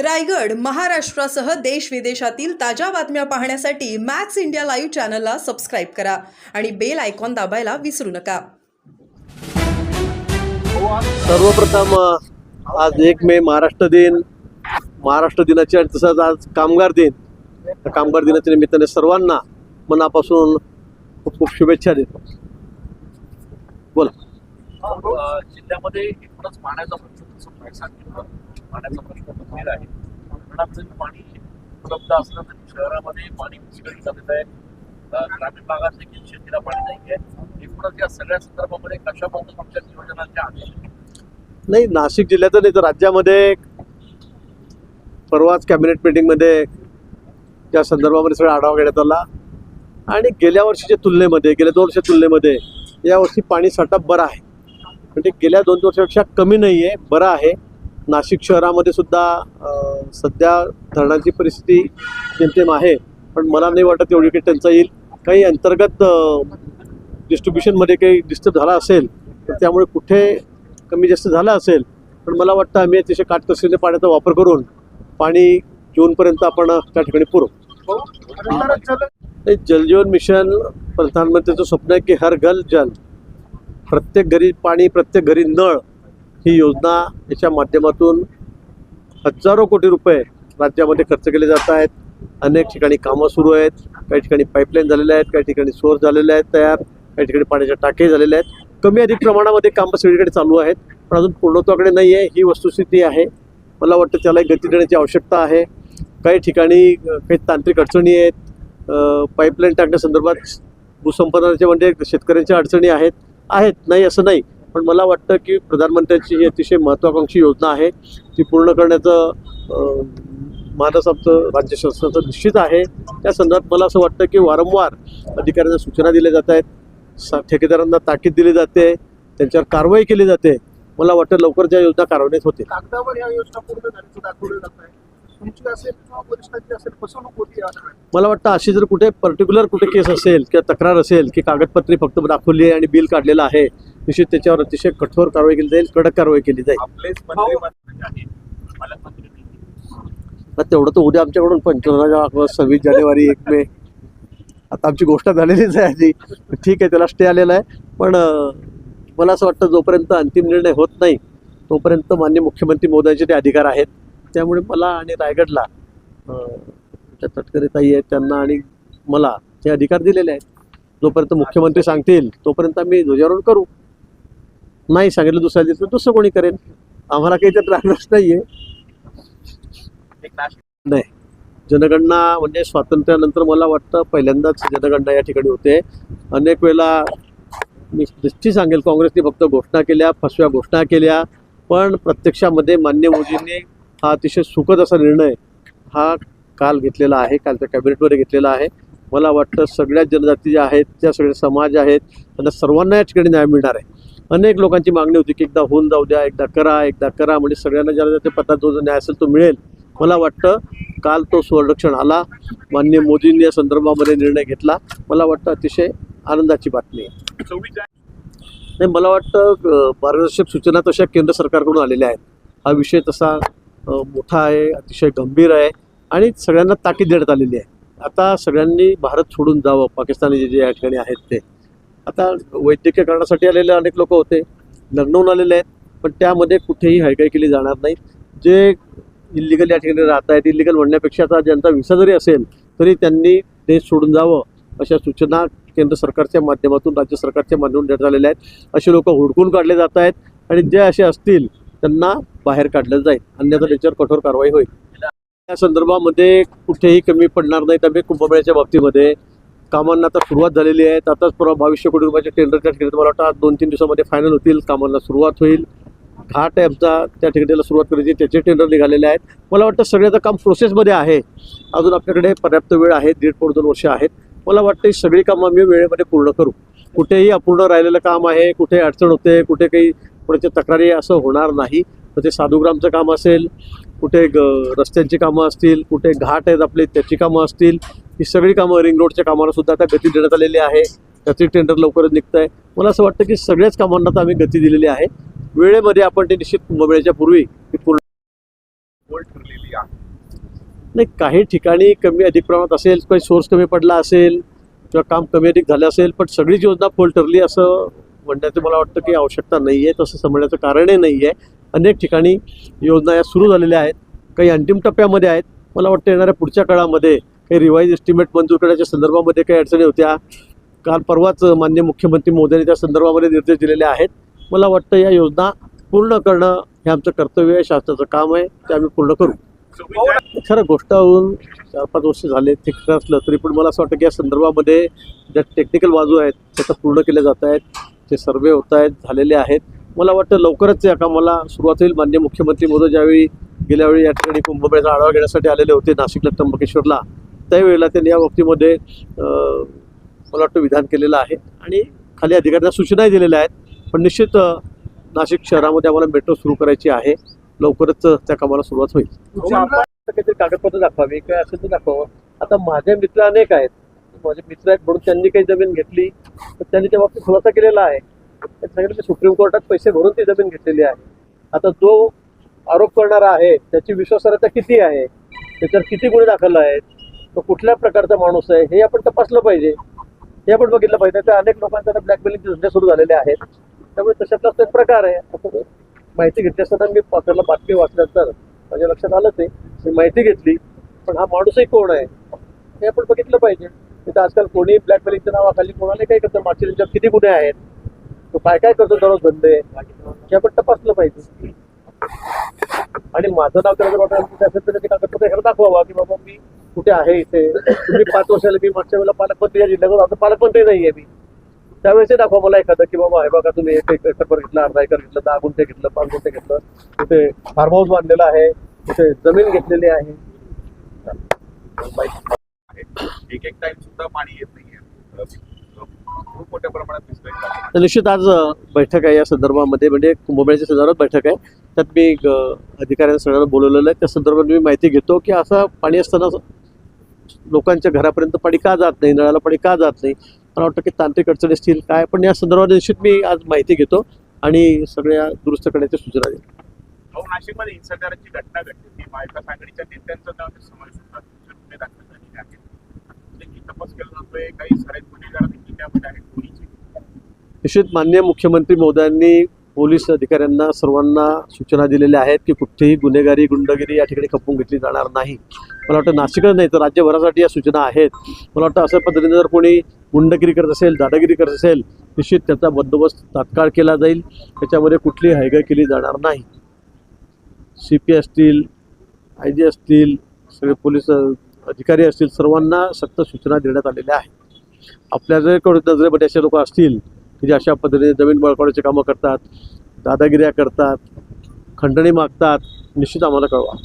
रायगड महाराष्ट्रासह देश विदेशातील ताज्या बातम्या पाहण्यासाठी मॅक्स इंडिया लाईव्ह चॅनलला सबस्क्राईब करा आणि बेल आयकॉन दाबायला विसरू नका. सर्वप्रथम आज एक मे महाराष्ट्र दिन. महाराष्ट्र दिनाची आणि तसंच आज कामगार दिन. त्या कामगार दिनाच्या निमित्ताने सर्वांना मनापासून खूप खूप शुभेच्छा देतो. बोला. अ, जिल्ह्यामध्ये एकूणच पाण्याचा पाण्याचा प्रश्न गंभीर आहे. धरणात पाणी उपलब्ध असलं तरी शहरामध्ये पाणी विस्कळीत झालेलं आहे. ग्रामीण भागात देखील शेतीला पाणी नाही आहे एकूणच या सगळ्या संदर्भामध्ये कशा पद्धतीच्या नियोजनाच्या आदेश नाही नाशिक जिल्ह्याचं नाही तर राज्यामध्ये परवाच कॅबिनेट मिटिंगमध्ये त्या संदर्भामध्ये सगळा आढावा घेण्यात आला. आणि गेल्या वर्षीच्या तुलनेमध्ये गेल्या दोन वर्षाच्या तुलनेमध्ये यावर्षी पाणी साठा बरा आहे. म्हणजे गेल्या दोन वर्षापेक्षा कमी नाही आहे बरं आहे. नाशिक शहरामध्ये सुद्धा सध्या धरणाची परिस्थिती जेमतेम आहे. पण मला नाही वाटत एवढी काही टंचाई येईल. काही अंतर्गत डिस्ट्रीब्युशनमध्ये काही डिस्टर्ब झाला असेल तर त्यामुळे कुठे कमी जास्त झालं असेल पण मला वाटतं आम्ही अतिशय काटकसरीने पाण्याचा वापर करून पाणी जूनपर्यंत आपण त्या ठिकाणी पुरवू जलजीवन मिशन प्रधानमंत्रीचं स्वप्न आहे की हर घर जल. प्रत्येक घरी पाणी प्रत्येक घरी नळ ही योजना याच्या माध्यमातून हजारो कोटी रुपये राज्यामध्ये खर्च केले जात आहेत. अनेक ठिकाणी कामं सुरू आहेत. काही ठिकाणी पाईपलाईन झालेल्या आहेत. काही ठिकाणी सोर्स झालेले आहेत तयार. काही ठिकाणी पाण्याच्या टाके झालेले आहेत. कमी अधिक प्रमाणामध्ये कामं सगळीकडे चालू आहेत. पण अजून पूर्णत्वाकडे नाही आहे. ही वस्तुस्थिती आहे. मला वाटतं त्याला एक गती देण्याची आवश्यकता आहे. काही ठिकाणी काही तांत्रिक अडचणी आहेत. पाईपलाईन टाकण्यासंदर्भात भूसंपादनाच्या म्हणजे शेतकऱ्यांच्या अडचणी आहेत. आहेत. नाही असं नाही. पण मला वाटतं की प्रधानमंत्र्यांची ही अतिशय महत्त्वाकांक्षी योजना आहे ती पूर्ण करण्याचं मानस आमचं राज्य शासनाचं निश्चित आहे. त्या संदर्भात मला असं वाटतं की वारंवार अधिकाऱ्यांना सूचना दिल्या जात आहेत सा ठेकेदारांना ताकीद दिली जाते त्यांच्यावर कारवाई केली जाते. मला वाटतं लवकर ज्या योजना कार्यान्वित होतील. मला वाटतं अशी जर कुठे पर्टिक्युलर कुठे केस असेल किंवा तक्रार असेल की कागदपत्रे फक्त दाखवली आहे आणि बिल काढलेलं आहे निश्चित त्याच्यावर अतिशय कठोर कारवाई केली जाईल कडक कारवाई केली जाईल. तेवढं तर उद्या आमच्याकडून पंचवीस सव्वीस जानेवारी एक मे. आता आमची गोष्ट झालेलीच आहे आधी. ठीक आहे त्याला स्टे आलेला आहे. पण मला असं वाटतं जोपर्यंत अंतिम निर्णय होत नाही तोपर्यंत मान्य मुख्यमंत्री मोदयांचे ते अधिकार आहेत. त्यामुळे मला आणि रायगडला तटकरे ताई आहेत त्यांना आणि मला ते अधिकार दिलेले आहेत जोपर्यंत मुख्यमंत्री सांगतील तोपर्यंत आम्ही ध्वजारोहण करू. नाही सांगितलं दुसऱ्या दिवशी दुसरं कोणी करेल आम्हाला काही त्यात राहणारच नाही नाही. जनगणना म्हणजे स्वातंत्र्यानंतर मला वाटतं पहिल्यांदाच जनगणना या ठिकाणी होते. अनेक वेळेला मी निश्चित सांगेल काँग्रेसने फक्त घोषणा केल्या फसव्या घोषणा केल्या. पण प्रत्यक्षामध्ये मान्य मोदींनी हा अतिशय सुखद असा निर्णय हा काल घेतलेला आहे कालच्या कॅबिनेटमध्ये घेतलेला आहे. मला वाटतं सगळ्या जनजाती ज्या आहेत ज्या सगळे समाज आहेत त्यांना सर्वांना या ठिकाणी न्याय मिळणार आहे. अनेक लोकांची मागणी होती की एकदा होऊन जाऊ द्या एकदा करा एकदा करा म्हणजे सगळ्यांना ज्याला ते पता जो जो न्याय असेल तो मिळेल. मला वाटतं काल तो संरक्षण आला. माननीय मोदींनी या संदर्भामध्ये निर्णय घेतला. मला वाटतं अतिशय आनंदाची बातमी आहे. नाही मला वाटतं मार्गदर्शक सूचना तशा केंद्र सरकारकडून आलेल्या आहेत. हा विषय तसा मोठा आहे अतिशय गंभीर आहे आणि सगळ्यांना ताकीद देण्यात आलेली आहे. आता सगळ्यांनी भारत सोडून जावं. पाकिस्तानी जे जे या ठिकाणी आहेत ते. आता वैद्यकीय कारणासाठी आलेले अनेक लोक होते. लग्नवून आलेले आहेत. पण त्यामध्ये कुठेही हयगय केली जाणार नाही. जे इलिगल या ठिकाणी राहत आहेत इलिगल म्हणण्यापेक्षा आता ज्यांचा विसा जरी असेल तरी त्यांनी देश सोडून जावं अशा सूचना केंद्र सरकारच्या माध्यमातून राज्य सरकारच्या माध्यमातून देण्यात आलेल्या आहेत. असे लोक हुडकून काढले जात आहेत आणि जे असे असतील त्यांना बाहेर काढलं जाईल. अन्यथा त्याच्यावर कठोर कारवाई होईल. या संदर्भामध्ये कुठेही कमी पडणार नाहीत आम्ही कुंभमेळ्याच्या बाबतीमध्ये कामांना आता सुरुवात झालेली आहे. आताच परवा बावीसशे कोटी रुपयाचे टेंडरच्या ठिकाणी मला वाटतं दोन तीन दिवसामध्ये फायनल होतील. कामांना सुरुवात होईल. घाट आहे आमचा. त्या ठिकाणी सुरुवात करायची. त्याचे टेंडर निघालेले आहेत. मला वाटतं सगळ्याचं काम प्रोसेसमध्ये आहे. अजून आपल्याकडे पर्याप्त वेळ आहे. दीड पाऊण दोन वर्ष आहेत. मला वाटतं सगळी कामं आम्ही वेळेमध्ये पूर्ण करू. कुठेही अपूर्ण राहिलेलं काम आहे. कुठे अडचण होते. कुठे काही कोणाच्या तक्रारी असं होणार नाही. तर ते साधुग्रामचं काम असेल कुठे ग रस्त्यांची कामं असतील कुठे घाट आहेत आपले त्याची कामं असतील ही सगळी कामं रिंग रोडच्या कामाला सुद्धा आता गती देण्यात आलेली आहे. त्याचे टेंडर लवकरच निघत आहे मला असं वाटतं की सगळ्याच कामांना तर आम्ही गती दिलेली आहे. वेळेमध्ये आपण ते निश्चित कुंभमेळ्याच्या पूर्वी ती पूर्ण पोल ठरलेली आहे. नाही काही ठिकाणी कमी अधिक प्रमाणात असेल काही सोर्स कमी पडला असेल किंवा काम कमी अधिक झालं असेल पण सगळीच योजना फोल ठरली असं म्हणण्याचं मला वाटतं की आवश्यकता नाही आहे तसं समजण्याचं कारणही नाही आहे अनेक ठिकाणी योजना या सुरू झालेल्या आहेत. काही अंतिम टप्प्यामध्ये आहेत. मला वाटतं येणाऱ्या पुढच्या काळामध्ये काही रिवाईज एस्टिमेट मंजूर करण्याच्या संदर्भामध्ये काही अडचणी होत्या. काल परवाच मान्य मुख्यमंत्री मोदयांनी त्या संदर्भामध्ये निर्देश दिलेले आहेत. मला वाटतं या योजना पूर्ण करणं हे आमचं कर्तव्य आहे. शासनाचं काम आहे. ते आम्ही पूर्ण करू. खरं गोष्ट होऊन चार पाच वर्ष झाले ते खरं असलं तरी पण मला असं वाटतं की या संदर्भामध्ये ज्या टेक्निकल बाजू आहेत त्याचं पूर्ण केल्या जात आहेत. ते सर्वे होत आहेत झालेले आहेत. मला वाटतं लवकरच या कामाला सुरुवात होईल. मान्य मुख्यमंत्री मोदी ज्यावेळी गेल्यावेळी या ठिकाणी कुंभमेळ्याचा आढावा घेण्यासाठी आलेले होते नाशिकला त्र्यंबकेश्वरला त्यावेळेला त्यांनी या बाबतीमध्ये मला वाटतं विधान केलेलं आहे. आणि खाली अधिकाऱ्यांना सूचनाही दिलेल्या आहेत. पण निश्चित नाशिक शहरामध्ये आम्हाला मेट्रो सुरू करायची आहे. लवकरच त्या कामाला सुरुवात होईल. काहीतरी कागदपत्र दाखवावी काय असेल तर दाखवावं? आता माझे मित्र अनेक आहेत. माझे मित्र आहेत म्हणून त्यांनी काही जमीन घेतली तर त्यांनी त्या बाबतीत खुलासा केलेला आहे. सांगितलं की सुप्रीम कोर्टात पैसे भरून ती जमीन घेतलेली आहे. आता जो आरोप करणारा आहे त्याची विश्वासार्हता किती आहे? त्याच्यावर किती गुन्हे दाखल आहेत? तो कुठल्या प्रकारचा माणूस आहे? हे आपण तपासलं पाहिजे. हे आपण बघितलं पाहिजे. त्या अनेक लोकांच्या ब्लॅकमेलिंगचे धंदे सुरू झालेले आहेत. त्यामुळे तशातलाच तो एक प्रकार आहे. असं माहिती घेतली असताना मी पात्राला बातमी वाचल्यानंतर माझ्या लक्षात आलं ते मी माहिती घेतली. पण हा माणूसही कोण आहे? हे आपण बघितलं पाहिजे. तिथं आजकाल कोणी ब्लॅकमेलिंगच्या नावाखाली कोणाला काही करतं. मागच्या त्यांच्यावर किती गुन्हे आहेत? तो काय काय करतो दररोज धंदे हे आपण तपासलं पाहिजे. आणि माझं नाव त्याला जर वाटत असेल तर ते कागदपत्र दाखवावा की बाबा मी कुठे आहे इथे? तुम्ही पाच वर्षाला मी मागच्या वेळेला पालकमंत्री या जिल्ह्यावर आता पालकमंत्री नाही आहे मी. त्यावेळेस ते दाखवा मला एखादं की बाबा हे बघा तुम्ही एक एकर घेतलं अर्धा एकर घेतलं दहा गुंठे घेतलं पाच गुंठे घेतलं. तिथे फार्म हाऊस बांधलेला आहे. तिथे जमीन घेतलेली आहे. एक एक टाइम सुद्धा पाणी येत नाहीये. खूप मोठ्या प्रमाणात दिसतंय. तर निश्चित आज बैठक आहे या संदर्भामध्ये म्हणजे कुंभमेळ्याच्या संदर्भात बैठक आहे. त्यात मी अधिकाऱ्यांना सगळ्यांना बोलवलेलं आहे. त्या संदर्भात मी माहिती घेतो की असं पाणी असताना लोकांच्या घरापर्यंत पाणी का जात नाही? नळाला पाणी का जात नाही? मला वाटतं की तांत्रिक अडचणी असतील काय? पण या संदर्भात निश्चित मी आज माहिती घेतो आणि सगळ्या दुरुस्त करण्याची सूचना अहो नाशिकमध्ये हिंसाचाराची घटना घडली. ती महाविकास आघाडीच्या नेत्यांचा त्यामध्ये समावेश होता त्यांचे गुन्हे दाखल झालेले आहेत. देखील तपास केला जातोय काही सराईत गुन्हेगार देखील त्यामध्ये आहेत. पोलीस निश्चित मान्य मुख्यमंत्री मोदयांनी पोलीस अधिकाऱ्यांना सर्वांना सूचना दिलेल्या आहेत की कुठेही गुन्हेगारी गुंडगिरी या ठिकाणी खपवून घेतली जाणार नाही. मला वाटतं नाशिकच नाही तर राज्यभरासाठी या सूचना आहेत. मला वाटतं अशा पद्धतीने जर कोणी गुंडगिरी करत असेल दादागिरी करत असेल निश्चित त्याचा बंदोबस्त तात्काळ केला जाईल. त्याच्यामध्ये कुठली हायगाय केली जाणार नाही. सी पी असतील आय जी असतील सगळे पोलीस अधिकारी असतील सर्वांना सक्त सूचना देण्यात आलेल्या आहेत. आपल्या जर कडे नजरेमध्ये असे लोक असतील की जे अशा पद्धतीने जमीन बळकावण्याची कामं करतात दादागिऱ्या करतात खंडणी मागतात निश्चित आम्हाला कळवा.